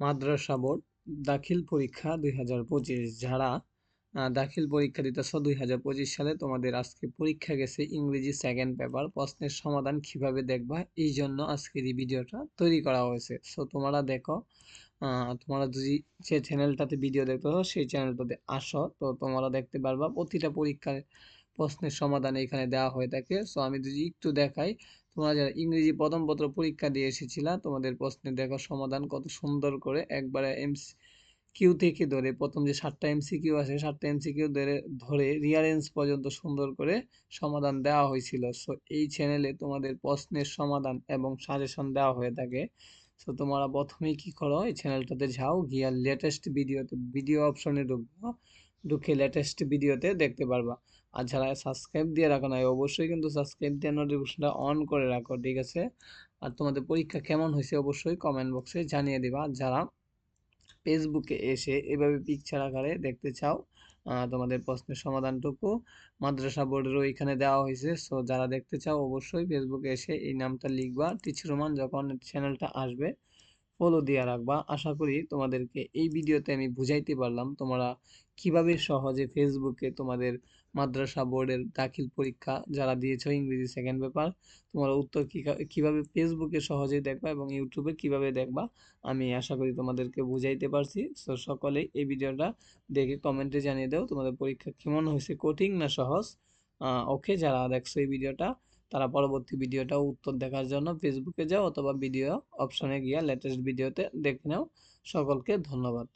মাদ্রাসা board দাখিল পরীক্ষা দুই হাজার পঁচিশ যারা দাখিল পরীক্ষা দিতেছ দুই হাজার পঁচিশ সালে, তোমাদের আজকে পরীক্ষা গেছে ইংরেজি সেকেন্ড পেপার প্রশ্নের সমাধান কীভাবে দেখবা? এই জন্য আজকের এই ভিডিওটা তৈরি করা হয়েছে। সো তোমরা দেখো তোমরা যদি যে চ্যানেলটাতে ভিডিও দেখতে সেই চ্যানেলটাতে আসো। তো তোমরা দেখতে পারবা প্রতিটা পরীক্ষার প্রশ্নের সমাধান এখানে দেওয়া হয়ে থাকে। সো আমি যদি একটু দেখাই, তোমরা যারা ইংরেজি প্রথম পত্র পরীক্ষা দিয়ে এসেছিলা, তোমাদের প্রশ্নের দেখো সমাধান কত সুন্দর করে একবারে এমসি কিউ থেকে ধরে, প্রথম যে সাতটা এমসি কিউ আছে, সাতটা এমসি কিউ ধরে ধরে রিয়ারেন্স পর্যন্ত সুন্দর করে সমাধান দেওয়া হয়েছিল। সো এই চ্যানেলে তোমাদের প্রশ্নের সমাধান এবং সাজেশন দেওয়া হয়ে থাকে। সো তোমরা প্রথমেই কি করো, এই চ্যানেলটাতে যাও, গিয়া লেটেস্ট ভিডিওতে ভিডিও অপশনে ঢুকবো ঢুকে লেটেস্ট ভিডিওতে দেখতে পারবা। আর যারা সাবস্ক্রাইব দিয়ে রাখো নাই, অবশ্যই কিন্তু সাবস্ক্রাইব দিয়ে নোটিফিকেশনটা অন করে রাখো, ঠিক আছে? আর তোমাদের পরীক্ষা কেমন হয়েছে অবশ্যই কমেন্ট বক্সে জানিয়ে দিবা। যারা ফেসবুকে এসে এভাবে পিকচার আকারে দেখতে চাও তোমাদের প্রশ্নের সমাধানটুকু মাদ্রাসা বোর্ডেরও এখানে দেওয়া হয়েছে। সো যারা দেখতে চাও অবশ্যই ফেসবুকে এসে এই নামটা লিখবা। টিচার রোমান যখন চ্যানেলটা আসবে ফলো দিয়ে রাখবা। আশা করি তোমাদেরকে এই ভিডিওতে আমি বুঝাইতে পারলাম তোমরা কীভাবে সহজে ফেসবুকে তোমাদের মাদ্রাসা বোর্ডের দাখিল পরীক্ষা যারা দিয়েছ, ইংরেজি সেকেন্ড পেপার তোমরা উত্তর কীভাবে ফেসবুকে সহজেই দেখবা এবং ইউটিউবে কীভাবে দেখবা, আমি আশা করি তোমাদেরকে বুঝাইতে পারছি। সো সকলেই এই ভিডিওটা দেখে কমেন্টে জানিয়ে দাও তোমাদের পরীক্ষা কেমন হয়েছে, কঠিন না সহজ? ওকে যারা দেখছ এই ভিডিওটা তারা পরবর্তী ভিডিওটাও উত্তর দেখার জন্য ফেসবুকে যাও অথবা ভিডিও অপশনে গিয়ে লেটেস্ট ভিডিওতে দেখে নাও। সকলকে ধন্যবাদ।